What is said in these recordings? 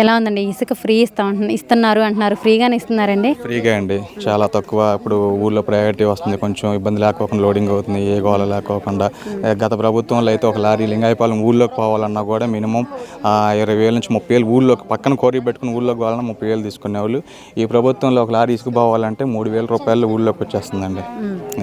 ఎలా ఉందండి? ఇసుక ఫ్రీ ఇస్తా ఇస్తున్నారు అంటున్నారు. ఫ్రీగానే ఇస్తున్నారండి? ఫ్రీగా అండి. చాలా తక్కువ. ఇప్పుడు ఊళ్ళో ప్రయారిటీ వస్తుంది. కొంచెం ఇబ్బంది లేకోకుండా లోడింగ్ అవుతుంది. ఏ గోల లేకోకుండా. గత ప్రభుత్వంలో అయితే ఒక లారీ లింగాయపాలెం ఊళ్ళోకి పోవాలన్నా కూడా మినిమం ఇరవై వేల నుంచి ముప్పై వేలు ఊళ్ళోకి పక్కన కోరి పెట్టుకుని ఊళ్ళోకి పోవాలన్నా ముప్పై వేలు తీసుకునేవాళ్ళు. ఈ ప్రభుత్వంలో ఒక లారీ ఇసుకు పోవాలంటే మూడు వేల రూపాయలు ఊళ్ళోకి వచ్చేస్తుందండి.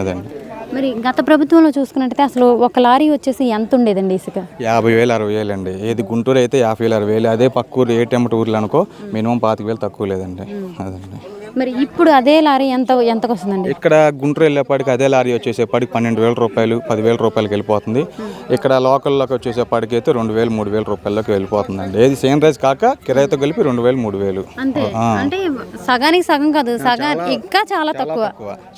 అదండి. మరి గత ప్రభుత్వంలో చూసుకున్నట్టయితే అసలు ఒక లారీ వచ్చేసి ఎంత ఉండేదండి ఇసుక? యాభై వేలు అరవై వేలు అండి. ఏది గుంటూరు అయితే యాభై వేలు అరవై వేలు. అదే పక్కూరు ఏ టెంపటి ఊర్లు అనుకో మినిమం పాతిక వేలు తక్కువ లేదండి. అదండి. మరి ఇప్పుడు అదే లారీ ఎంత ఎంతకు వస్తుందండి ఇక్కడ గుంటూరు వెళ్ళేపాటికి అదే లారీ వచ్చేసేపాటికి పన్నెండు వేల రూపాయలు పదివేల రూపాయలకి వెళ్ళిపోతుంది. ఇక్కడ లోకల్లోకి వచ్చేసేపాటికి అయితే రెండు వేలు మూడు వేల రూపాయలకి వెళ్ళిపోతుందండి. ఏది సేమ్ రైస్ కాక కిరాయితో కలిపి రెండు వేలు మూడు వేలు. అంతే. అంటే సగానికి సగం కాదు సగం ఇంకా చాలా తక్కువ.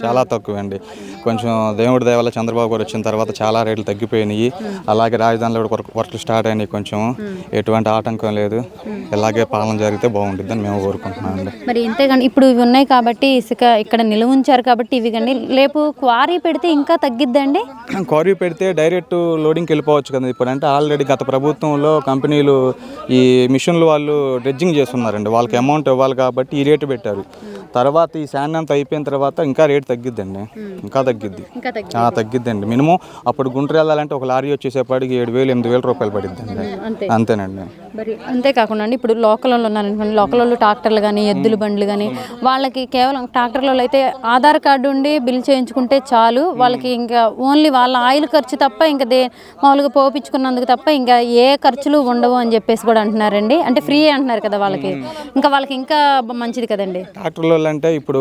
చాలా తక్కువ అండి కొంచెం దేవుడి దయ వల్ల చంద్రబాబు గారు వచ్చిన తర్వాత చాలా రేట్లు తగ్గిపోయినాయి. అలాగే రాజధానిలో కూడా వర్క్ వర్క్లు స్టార్ట్ అయినాయి కొంచెం. ఎటువంటి ఆటంకం లేదు. ఇలాగే పాలన జరిగితే బాగుంటుందని మేము కోరుకుంటున్నాం అండి మరి ఇంతేగాని ఇప్పుడు ఉన్నాయి కాబట్టి ఇసుక ఇక్కడ నిలువ ఉంచారు కాబట్టి ఇవి కానీ రేపు క్వారీ పెడితే ఇంకా తగ్గిద్దండి? క్వారీ పెడితే డైరెక్ట్ లోడింగ్కి వెళ్ళిపోవచ్చు కదా ఇప్పుడు. అంటే ఆల్రెడీ గత ప్రభుత్వంలో కంపెనీలు ఈ మిషన్లు వాళ్ళు డ్రెడ్జింగ్ చేస్తున్నారండి. వాళ్ళకి అమౌంట్ ఇవ్వాలి కాబట్టి ఈ రేటు పెట్టారు. తర్వాత ఈ శాండ్ అంతా అయిపోయిన తర్వాత ఇంకా రేటు తగ్గిద్దండి. ఇంకా తగ్గిద్ది. తగ్గిద్దండి. మినిమం అప్పుడు గుంటూరు వెళ్ళాలంటే ఒక లారీ వచ్చేసేపాటికి ఏడు వేలు ఎనిమిది వేల రూపాయలు పడిద్దండి. అంతే. అంతేనండి. మరి అంతేకాకుండా అండి ఇప్పుడు లోకల్ వాళ్ళు ఉన్నారనుకోండి లోకల్ వాళ్ళు ట్రాక్టర్లు కానీ ఎద్దుల బండ్లు కానీ వాళ్ళకి కేవలం ట్రాక్టర్లలో అయితే ఆధార్ కార్డు ఉండి బిల్ చేయించుకుంటే చాలు. వాళ్ళకి ఇంకా ఓన్లీ వాళ్ళ ఆయిల్ ఖర్చు తప్ప ఇంకా దే మామూలుగా పోపించుకున్నందుకు తప్ప ఇంకా ఏ ఖర్చులు ఉండవు అని చెప్పేసి కూడా అంటున్నారండి. అంటే ఫ్రీ అంటున్నారు కదా వాళ్ళకి. ఇంకా వాళ్ళకి ఇంకా మంచిది కదండి. ట్రాక్టర్లు అంటే ఇప్పుడు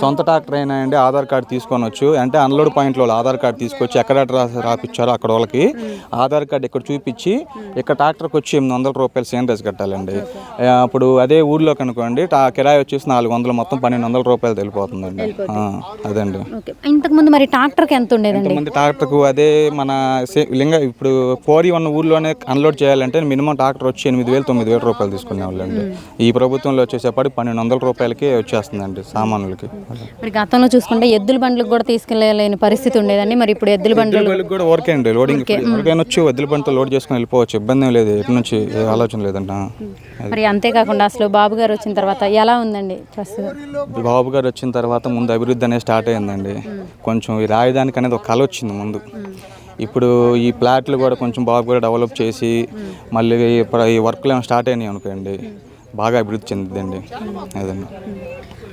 సొంత ట్రాక్టర్ అయినా అండి ఆధార్ కార్డు తీసుకొని వచ్చు అంటే అన్లోడ్ పాయింట్లో వాళ్ళు ఆధార్ కార్డు తీసుకొచ్చి ఎక్కడ రాపిచ్చారో అక్కడ వాళ్ళకి ఆధార్ కార్డు ఇక్కడ చూపించి ఇక్కడ ట్రాక్టర్కి వచ్చి ఎనిమిది వందల రూపాయలు సేన్ రైస్ కట్టాలండి. అప్పుడు అదే ఊర్లోకి అనుకోండి టా కిరాయి వచ్చేసి నాలుగు వందలు మొత్తం పన్నెండు వందల రూపాయలు వెళ్ళిపోతుందండి ఆ, అదండి. ఇంతకుముందు మరి ట్రాక్టర్కి ఎంత ఉండేదండి? కొంతమంది ట్రాక్టర్కు అదే మన లింగ ఇప్పుడు కోరి ఉన్న ఊర్లోనే అన్లోడ్ చేయాలంటే మినిమం ట్రాక్టర్ వచ్చి ఎనిమిది వేలు తొమ్మిది వేల రూపాయలు తీసుకునే వాళ్ళండి ఈ ప్రభుత్వంలో వచ్చేసేపటి పన్నెండు వందల రూపాయలకి వచ్చేస్తుందండి సామాన్లకి. మరి గతంలో చూసుకుంటే ఎద్దుల బండ్లకు కూడా తీసుకెళ్ళలేని పరిస్థితి ఉండేదండి. మరి ఇప్పుడు ఎద్దుల బండ్లు కూడా ఓకే అండి లోడింగ్ ఎవరికైనా వచ్చి ఎద్దుల బండితో లోడ్ చేసుకుని వెళ్ళిపోవచ్చు. ఇబ్బంది లేదు ఎటు నుంచి ఏ ఆలోచన లేదంట. మరి అంతేకాకుండా అసలు బాబు గారు వచ్చిన తర్వాత ఎలా ఉందండి ప్రస్తుతం బాబు గారు వచ్చిన తర్వాత ముందు అభివృద్ధి అనేది స్టార్ట్ అయిందండి. కొంచెం ఈ రాజధానికి అనేది ఒక కళ వచ్చింది ముందు. ఇప్పుడు ఈ ప్లాట్లు కూడా కొంచెం బాబు గారు డెవలప్ చేసి మళ్ళీ ఇప్పుడు ఈ వర్క్లు ఏమైనా స్టార్ట్ అయినాయి అనుకోండి. బాగా అభివృద్ధి చెందిందండి. అదండి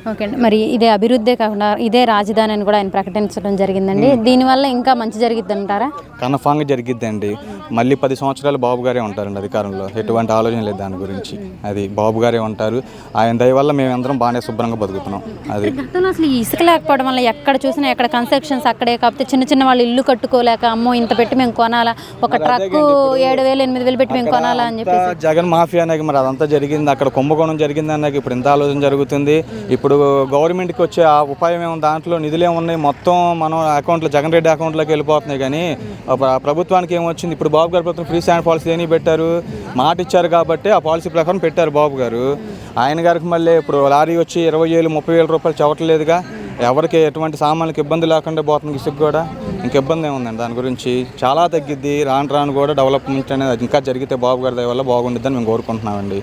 ఓకే అండి. మరి ఇదే అభివృద్ధే కాకుండా ఇదే రాజధాని అని కూడా ఆయన ప్రకటించడం జరిగిందండి. దీనివల్ల ఇంకా మంచి జరిగిద్ది అంటారా? కన్ఫామ్గా జరిగిద్దండి. మళ్ళీ పది సంవత్సరాలు బాబు గారే ఉంటారండి అధికారంలో. ఎటువంటి ఆలోచన లేదు దాని గురించి. అది బాబు గారే ఉంటారు. ఆయన దయ వల్ల మేమందరం బాగానే శుభ్రంగా బతుకుతున్నాం. అది గతంలో అసలు ఇసుక లేకపోవడం వల్ల ఎక్కడ చూసినా ఎక్కడ కన్స్ట్రక్షన్స్ అక్కడే కాకపోతే చిన్న చిన్న వాళ్ళు ఇల్లు కట్టుకోలేక అమ్మో ఇంత పెట్టి మేము కొనాలా? ఒక ట్రక్ ఏడు వేలు ఎనిమిది వేలు పెట్టి మేము కొనాలా అని చెప్పి జగన్ మాఫియా అనేది మరి అదంతా జరిగింది. అక్కడ కుంభకోణం జరిగింది అన్నాక ఇప్పుడు ఇంత ఆలోచన జరుగుతుంది. ఇప్పుడు ఇప్పుడు గవర్నమెంట్కి వచ్చే ఆ ఉపాయం ఏమో దాంట్లో నిధులు ఏమున్నాయి మొత్తం మనం అకౌంట్లో జగన్ రెడ్డి అకౌంట్లోకి వెళ్ళిపోతున్నాయి కానీ ప్రభుత్వానికి ఏమొచ్చింది ఇప్పుడు బాబు గారు ప్రభుత్వం ఫ్రీ స్టాండ్ పాలసీ ఏమీ పెట్టారు? మాట ఇచ్చారు కాబట్టి ఆ పాలసీ ప్రకారం పెట్టారు బాబు గారు. ఆయన గారికి మళ్ళీ ఇప్పుడు లారీ వచ్చి ఇరవై వేలు ముప్పై వేల రూపాయలు చవట్లేదుగా ఎవరికి ఎటువంటి సామాన్లకు ఇబ్బంది లేకుండా పోతుంది ఇసుకు కూడా. ఇంక ఇబ్బంది ఏముందండి? దాని గురించి చాలా తగ్గిద్ది. రాను రాను కూడా డెవలప్మెంట్ అనేది ఇంకా జరిగితే బాబు గారి దయ వల్ల బాగుండిద్దని మేము కోరుకుంటున్నామండి.